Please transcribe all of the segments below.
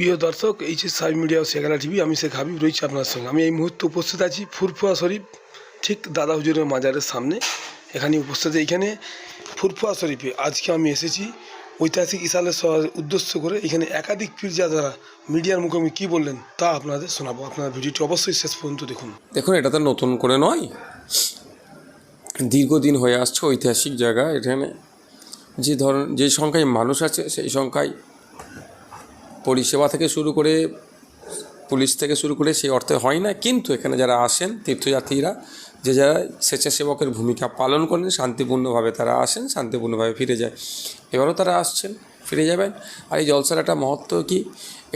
প্রিয় দর্শক H S Sai media ও শেখালা টিভি, আমি শেখ হাবিব, রয়েছি আপনার সঙ্গে। আমি এই মুহূর্তে উপস্থিত আছি ফুরফুয়া শরীফ, ঠিক দাদা হুজুরের মাজারের সামনে। এখানে উপস্থিত এইখানে ফুরফুয়া শরীফে আজকে আমি এসেছি ঐতিহাসিক ইসালের উদ্দেশ্য করে। এখানে একাধিক পীরজা দ্বারা মিডিয়ার মুখোমুখি কী বললেন তা আপনাদের শোনাবো। আপনার ভিডিওটি অবশ্যই শেষ পর্যন্ত দেখুন। দেখুন, এটা তো নতুন করে নয়। দীর্ঘদিন হয়ে আসছে ঐতিহাসিক জায়গা। এখানে যে ধরন, যে সংখ্যায় মানুষ আছে, সেই সংখ্যায় পরিষেবা থেকে শুরু করে পুলিশ থেকে শুরু করে সেই অর্থে হয় না। কিন্তু এখানে যারা আসেন তীর্থযাত্রীরা, যে যারা স্বেচ্ছাসেবকের ভূমিকা পালন করেন, শান্তিপূর্ণভাবে তারা আসেন, শান্তিপূর্ণভাবে ফিরে যায়। এবারও তারা আসছেন, ফিরে যাবেন। আর এই জলসার একটা মহত্ব কি?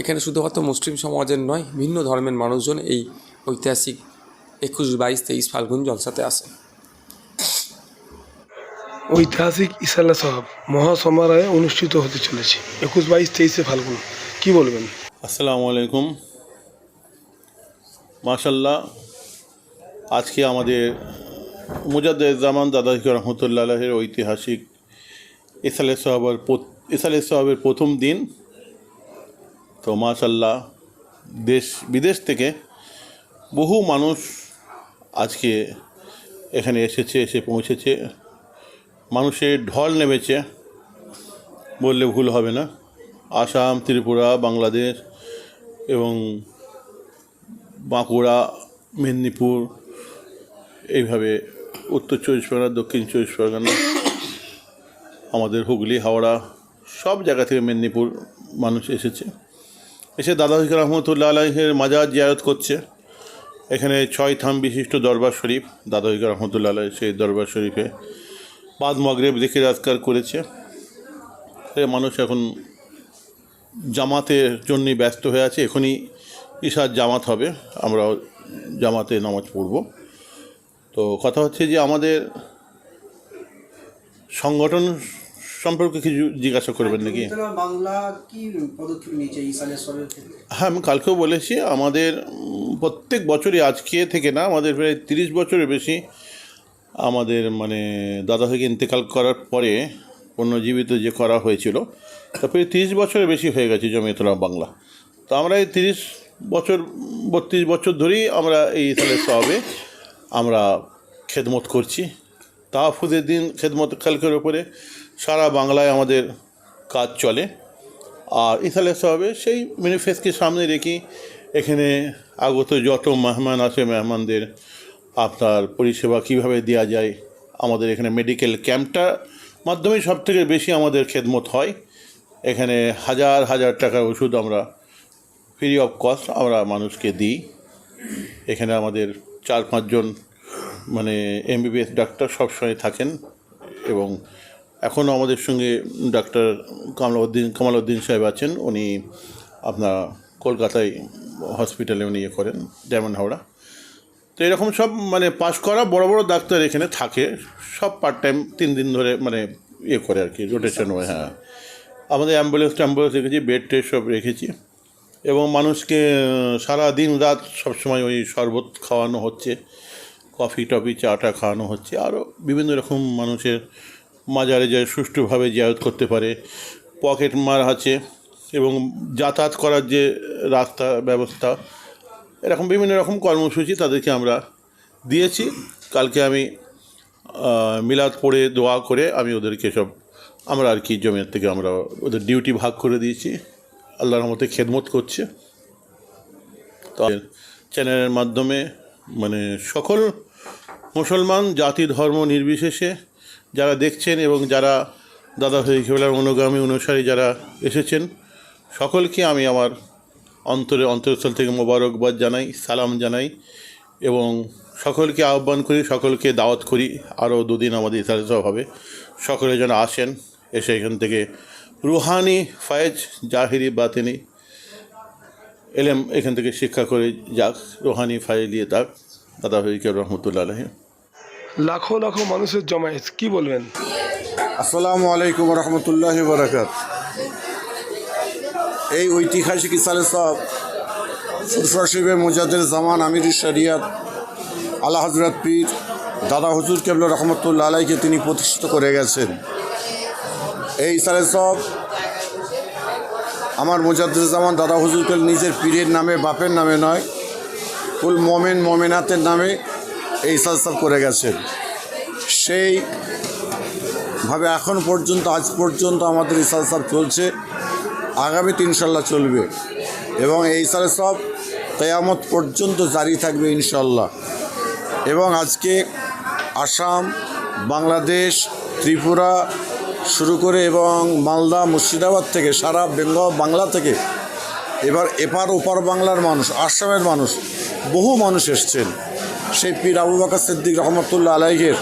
এখানে শুধুমাত্র মুসলিম সমাজের নয়, ভিন্ন ধর্মের মানুষজন এই ঐতিহাসিক একুশ, বাইশ, তেইশ ফাল্গুন জলসাতে আসে ঐতিহাসিক ইসালা সাহাব মহাসমারোহে অনুষ্ঠিত হতে চলেছে, একুশ, বাইশ, তেইশে ফাল্গুন। কী বলবেন? আসসালামু আলাইকুম। মাশাল্লাহ আজকে আমাদের মুজাদ্দের জামান দাদাজি রহমতুল্লাহের ঐতিহাসিক ইসালে সাহাবের ইসালে সাহাবের প্রথম দিন। তো মাশাল্লাহ দেশ, বিদেশ থেকে বহু মানুষ আজকে এখানে এসেছে, এসে পৌঁছেছে। মানুষের ঢল নেমেছে, বললে ভুল হবে না। আসাম, ত্রিপুরা, বাংলাদেশ এবং বাঁকুড়া, মেদিনীপুর, এইভাবে উত্তর চব্বিশ পরগনা, দক্ষিণ চব্বিশ পরগনা, আমাদের হুগলি, হাওড়া, সব জায়গা থেকে মেদিনীপুর মানুষ এসেছে। এসে দাদা রহমতুল্লাহ আলাহের মাজার জিয়ারত করছে। এখানে ছয় থাম বিশিষ্ট দরবার শরীফ, দাদা রহমতুল্লাহ আলাহ সেই দরবার শরীফে বাদ মগরেব দেখে রাজকার করেছে। মানুষ এখন জামাতের জন্য ব্যস্ত হয়ে আছে। এখনই ঈশার জামাত হবে। আমরা জামাতে নামাজ পড়ব। তো কথা হচ্ছে যে আমাদের সংগঠন সম্পর্কে কিছু জিজ্ঞাসা করবেন নাকি? বাংলা কি পদক্ষেপ নিয়েছে ইসালের সবের ক্ষেত্রে? হ্যাঁ আমি কালকেও বলেছি আমাদের প্রত্যেক বছরই আজকে থেকে না আমাদের প্রায় তিরিশ বছরের বেশি আমাদের মানে দাদা থেকে ইন্তেকাল করার পরে পুনর্জীবিত যে করা হয়েছিল তারপরে তিরিশ বছরের বেশি হয়ে গেছে জমিয়তুল্লাহ বাংলা। তো আমরা এই তিরিশ বছর, বত্রিশ বছর ধরেই আমরা এই সালের সবে আমরা খেদমত করছি। তাহফুদের দিন খেদমত খালকের ওপরে সারা বাংলায় আমাদের কাজ চলে। আর ইসালে সাহেবে সেই ম্যানিফেস্টকে সামনে রেখে এখানে আগত যত মেহমান আছে, মেহমানদের আপনার পরিষেবা কীভাবে দেওয়া যায়, আমাদের এখানে মেডিকেল ক্যাম্পটার মাধ্যমে সব থেকে বেশি আমাদের খেদমত হয়। এখানে হাজার হাজার টাকার ওষুধ আমরা ফ্রি অফ কস্ট আমরা মানুষকে দিই। এখানে আমাদের চার পাঁচজন মানে এমবিবিএস ডাক্তার সবসময় থাকেন এবং এখনও আমাদের সঙ্গে ডাক্তার কামালউদ্দিন কামালউদ্দিন সাহেব আছেন। উনি আপনার কলকাতায় হসপিটালে উনি ইয়ে করেন ডায়মন্ড হাওড়া তো এরকম সব মানে পাশ করা বড় বড় ডাক্তার এখানে থাকে। সব পার্ট টাইম তিন দিন ধরে মানে ইয়ে করে আর কি রোটেশন হয় হ্যাঁ। আমাদের অ্যাম্বুলেন্স ট্যাম্বুলেন্স রেখেছি বেড টেড সব রেখেছি। এবং মানুষকে সারা দিন রাত সবসময় ওই শরবত খাওয়ানো হচ্ছে কফি টফি চাটা খাওয়ানো হচ্ছে। আরও বিভিন্ন রকম মানুষের মাজারে যায়, সুষ্ঠুভাবে জিয়ারত করতে পারে পকেট মার আছে, এবং যাতায়াত করার যে রাস্তা ব্যবস্থা, এরকম বিভিন্ন রকম কর্মসূচি তাদেরকে আমরা দিয়েছি। কালকে আমি মিলাদ পড়ে দোয়া করে আমি ওদেরকে সব আমরা আর কি জমির থেকে আমরা ওদের ডিউটি ভাগ করে দিয়েছি। আল্লাহর মতে খেদমত করছে। তো চ্যানেলের মাধ্যমে মানে সকল মুসলমান, জাতি, ধর্ম নির্বিশেষে যারা দেখছেন এবং যারা দাদা কেবলার অনুগামী অনুসারী যারা এসেছেন, সকলকে আমি আমার অন্তরে অন্তরস্থল থেকে মোবারকবাদ জানাই, সালাম জানাই এবং সকলকে আহ্বান করি, সকলকে দাওয়াত করি। আরও দুদিন আমাদের সব হবে। সকলে যেন আসেন। এসে এখান থেকে রুহানি ফায়েজ জাহিরি বাতিনি এলেম এখান থেকে শিক্ষা করে যাক। রোহানি ফাইল দিয়ে তাক দাদা হরিকে রহমতুল্লাহ আলহী লাখো লাখো মানুষের জমায়েত কি বলবেন? আসসালামু আলাইকুম রহমতুল্লাহ বরাকাত। এই ঐতিহাসিক ইসালে সব ফুরফা মুজাদের জামান আমির শরিয়াত আল্লাহ হজরত পীর দাদা হুজুর কেবল রহমতুল্লাহ আলাইকে তিনি প্রতিষ্ঠিত করে গেছেন। এই ইসালে সব। আমার মোজাদ্দুজ্জামান দাদা হুজুরকে নিজের পীরের নামে, বাপের নামে নয় কুল মোমেন মোমেনাতের নামে এই সালসাব করে গেছেন। সেই ভাবে এখন পর্যন্ত, আজ পর্যন্ত আমাদের ইসাল সাহেব চলছে। আগামী ইনশাল্লাহ চলবে। এবং এই সালে সব কেয়ামত পর্যন্ত জারি থাকবে ইনশাল্লাহ এবং আজকে আসাম, বাংলাদেশ, ত্রিপুরা শুরু করে এবং মালদা, মুর্শিদাবাদ থেকে সারা বেঙ্গল বাংলা থেকে এবার এপার ওপার বাংলার মানুষ, আসামের মানুষ, বহু মানুষ এসছেন। সেই পীর আবু বাকা সিদ্দিক রহমতুল্লাহ আলাইহের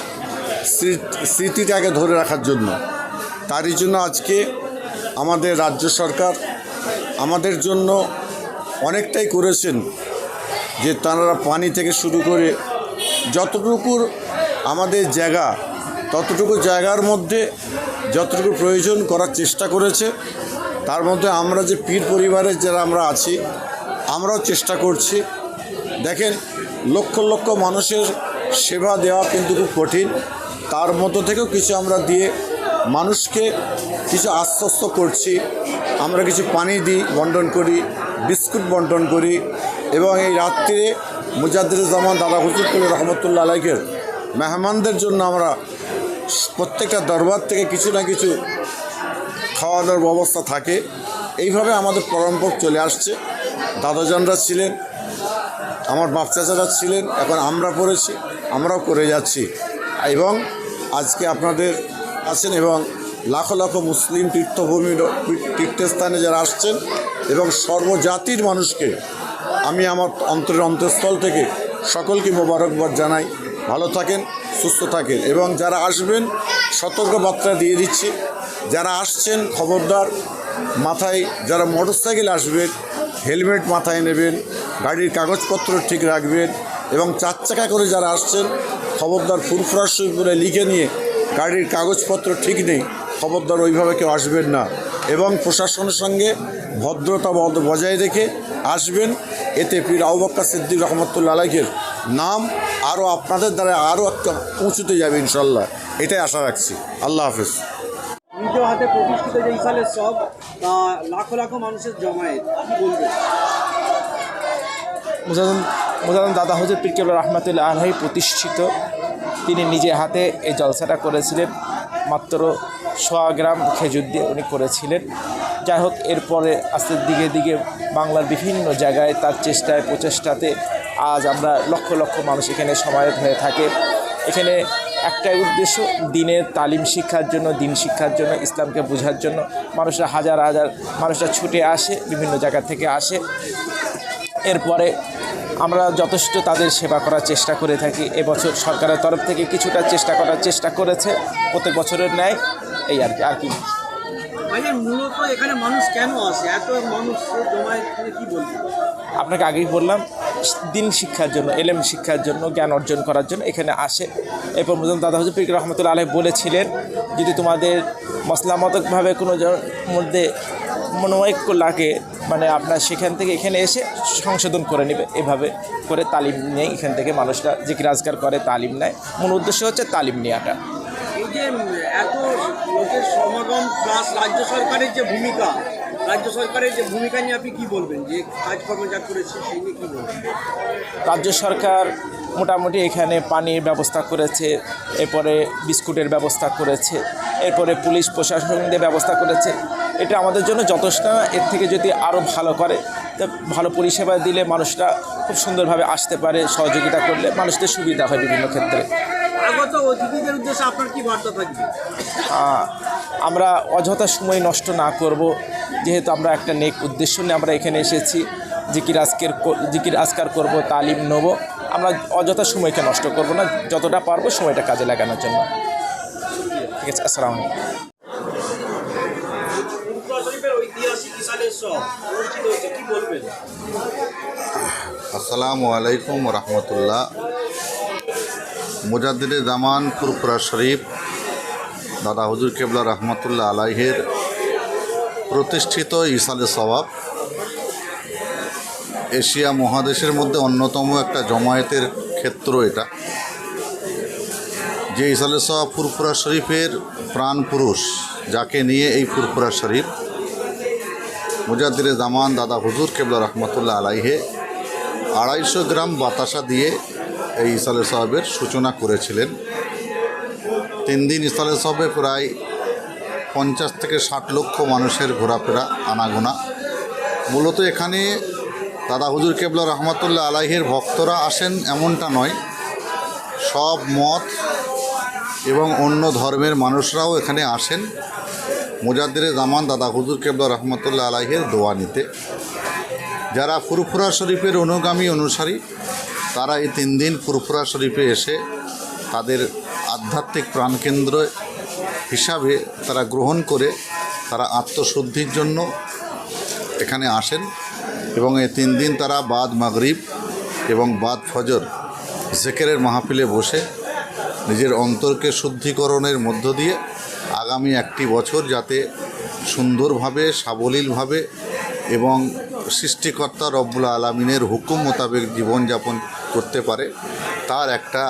স্মৃ- স্মৃতিটাকে ধরে রাখার জন্য। তারই জন্য আজকে আমাদের রাজ্য সরকার আমাদের জন্য অনেকটাই করেছেন যে তারা পানি থেকে শুরু করে যতটুকুর আমাদের জায়গা ততটুকু জায়গার মধ্যে যতটুকু প্রয়োজন করার চেষ্টা করেছে, তার মধ্যে আমরা যে পীর পরিবারের যারা আমরা আছি, আমরাও চেষ্টা করছি। দেখেন, লক্ষ লক্ষ মানুষের সেবা দেওয়া কিন্তু খুব কঠিন। তার মধ্য থেকেও কিছু আমরা দিয়ে মানুষকে কিছু আশ্বস্ত করছি। আমরা কিছু পানি দিই, বন্টন করি, বিস্কুট বন্টন করি এবং এই রাত্রিরে মুজাদ্দুজ্জামান দাদা হুজুরকুল রহমতুল্লা আলাইকের মেহমানদের জন্য আমরা প্রত্যেকটা দরবার থেকে কিছু না কিছু খাওয়া দাওয়ার ব্যবস্থা থাকে। এইভাবে আমাদের পরম্পর চলে আসছে। দাদাজানরা ছিলেন, আমার বাপ চাচারা ছিলেন, এখন আমরা পড়েছি, আমরাও করে যাচ্ছি। এবং আজকে আপনাদের আছেন এবং লাখো লাখো মুসলিম তীর্থভূমি, তীর্থস্থানে যারা আসছেন এবং সর্বজাতির মানুষকে আমি আমার অন্তরের অন্তঃস্থল থেকে সকলকে মোবারকবাদ জানাই। ভালো থাকেন। সুস্থ থাকেন এবং যারা আসবেন সতর্কবার্তা দিয়ে দিচ্ছি। যারা আসছেন, খবরদার, মাথায় যারা মোটর সাইকেল আসবেন, হেলমেট মাথায় নেবেন, গাড়ির কাগজপত্র ঠিক রাখবেন এবং চার চাকা করে যারা আসছেন, খবরদার ফুরফুরা করে লিখে নিয়ে গাড়ির কাগজপত্র ঠিক নেই, খবরদার ওইভাবে কেউ আসবেন না এবং প্রশাসনের সঙ্গে ভদ্রতা বজায় রেখে আসবেন। এতে পীর আউবাক্কা সিদ্দিক রহমতুল্লা আলাইকের নাম আরও আপনাদের দ্বারা আরও একটা উঁচুতে যাবে ইনশাল্লাহ এটাই আশা রাখছি। আল্লাহ হাফেজ। নিজ হাতে প্রতিষ্ঠিত যে ইসালের সব লাখো লাখো মানুষের জমায়েত কি বলবেন? দাদা হজর পীর কেবল রহমতুল্লাহ আলহী প্রতিষ্ঠিত। তিনি নিজে হাতে এই জলসাটা করেছিলেন। মাত্র সোয়া গ্রাম খেজুর দিয়ে উনি করেছিলেন। যাই হোক এরপরে আস্তে দিকে দিকে বাংলার বিভিন্ন জায়গায় তার চেষ্টায়, প্রচেষ্টাতে আজ আমরা লক্ষ লক্ষ মানুষ এখানে সমায়েত হয়ে থাকে। এখানে একটাই উদ্দেশ্য দিনের তালিম শিক্ষার জন্য, দিন শিক্ষার জন্য, ইসলামকে বোঝার জন্য। মানুষরা হাজার হাজার, মানুষরা ছুটে আসে, বিভিন্ন জায়গা থেকে আসে। এরপরে আমরা যথেষ্ট তাদের সেবা করার চেষ্টা করে থাকি। এবছর সরকারের তরফ থেকে কিছুটা চেষ্টা করার চেষ্টা করেছে। প্রত্যেক বছরের ন্যায়, এই আর কি আর কি। মূলত এখানে মানুষ কেন আসে? এত মানুষ জমায়েত করে কি বলবেন আপনাকে আগেই বললাম, দিন শিক্ষার জন্য, এলেম শিক্ষার জন্য, জ্ঞান অর্জন করার জন্য এখানে আসে। এরপর মুজাম দাদা হুজুর পিক রহমতুল্লা আলহ বলেছিলেন, যদি তোমাদের মশলামতকভাবে কোনো মধ্যে মনোৈক্য লাগে মানে আপনার সেখান থেকে এখানে এসে সংশোধন করে নেবে, এভাবে করে তালিম নিয়ে এখান থেকে মানুষরা যে কি রাজগার করে, তালিম নেয়। মূল উদ্দেশ্য হচ্ছে তালিম নেওয়াটা। যে এত লোকের সমাগম প্লাস রাজ্য সরকারের যে ভূমিকা, রাজ্য সরকারের যে ভূমিকা নিয়ে আপনি কী বলবেন? যে কাজকর্ম যা করেছে সেই নিয়ে কি বলবেন? রাজ্য সরকার মোটামুটি এখানে পানির ব্যবস্থা করেছে, এরপরে বিস্কুটের ব্যবস্থা করেছে, এরপরে পুলিশ প্রশাসনদের ব্যবস্থা করেছে। এটা আমাদের জন্য যথেষ্ট না। এর থেকে যদি আরও ভালো করে, তা ভালো পরিষেবা দিলে মানুষরা খুব সুন্দরভাবে আসতে পারে, সহযোগিতা করলে মানুষদের সুবিধা হয় বিভিন্ন ক্ষেত্রে। আগত অতিথিদের উদ্দেশ্যে আপনার কি বার্তা থাকবে? আমরা অযথা সময় নষ্ট না করব। যেহেতু আমরা একটা নেক উদ্দেশ্য নিয়ে আমরা এখানে এসেছি জিকির আজকের কর- জিকির আজকার করব তালিম নেব। আমরা অযথা সময়কে নষ্ট করব না যতটা পারব সময়টা কাজে লাগানোর জন্য। ঠিক আছে আসসালামু আসসালামু আলাইকুম রহমতুল্লাহ। মুজাদ্দিদে জামান ফুরফুরা শরীফ, দাদা হুজুর কেবলা রহমতুল্লাহ আলাইহের প্রতিষ্ঠিত ইসালে সওয়াব। এশিয়া মহাদেশের মধ্যে অন্যতম একটা জমায়েতের ক্ষেত্র এটা। যে ইসালে সওয়াব ফুরফুরা শরীফের প্রাণ পুরুষ, যাকে নিয়ে এই ফুরফুরা শরীফ মুজাদ্দিরে জামান দাদা হুজুর কেবলা রহমতুল্লাহ আলাইহে আড়াইশো গ্রাম বাতাসা দিয়ে এই ইসালে সাহেবের সূচনা করেছিলেন। তিন দিন ইসালে সাহেবে প্রায় পঞ্চাশ থেকে ষাট লক্ষ মানুষের ঘোরাফেরা, আনাগোনা। মূলত এখানে দাদা হুজুর কেবলা রহমতুল্লাহ আলাইহের ভক্তরা আসেন এমনটা নয়। সব মত এবং অন্য ধর্মের মানুষরাও এখানে আসেন। মুজাদ্দিরে জামান দাদা হুজুর কেবলা রহমতুল্লাহ আলাইহের দোয়া নিতে। যারা ফুরফুরা শরীফের অনুগামী অনুসারী তারা এই তিন দিন ফুরফুরা শরীফে এসে তাদের আধ্যাত্মিক প্রাণকেন্দ্র হিসাবে তারা গ্রহণ করে তারা আত্মশুদ্ধির জন্য এখানে আসেন এবং এই তিন দিন তারা বাদ মাগরিব এবং বাদ ফজর জেকেরের মাহফিলে বসে নিজের অন্তরকে শুদ্ধিকরণের মধ্য দিয়ে আগামী একটি বছর যাতে সুন্দরভাবে, সাবলীলভাবে এবং সৃষ্টিকর্তা রব্বুল আলমিনের হুকুম মোতাবেক জীবনযাপন করতে পারে। তার একটা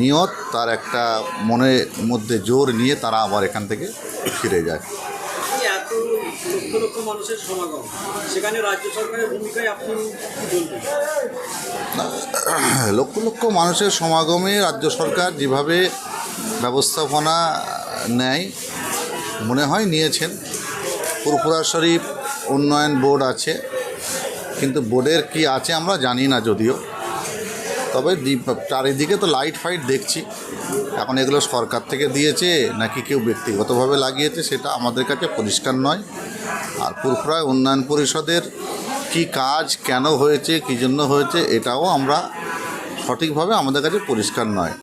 নিয়ত তার একটা মনের মধ্যে জোর নিয়ে তারা আবার এখান থেকে ফিরে যায়। লক্ষ লক্ষ মানুষের সমাগম সেখানে রাজ্য সরকারের ভূমিকায় আপনি লক্ষ লক্ষ মানুষের সমাগমে রাজ্য সরকার যেভাবে ব্যবস্থাপনা নেয় মনে হয় নিয়েছেন। পুরপুরা শরীফ উন্নয়ন বোর্ড আছে। কিন্তু বোর্ডের কি আছে আমরা জানি না যদিও। তবে চারিদিকে তো লাইট ফাইট দেখছি। এখন এগুলো সরকার থেকে দিয়েছে, নাকি কেউ ব্যক্তিগতভাবে লাগিয়েছে সেটা আমাদের কাছে পরিষ্কার নয়। আর পুরপুরায় উন্নয়ন পরিষদের কি কাজ, কেন হয়েছে, কী জন্য হয়েছে, এটাও আমরা সঠিকভাবে আমাদের কাছে পরিষ্কার নয়।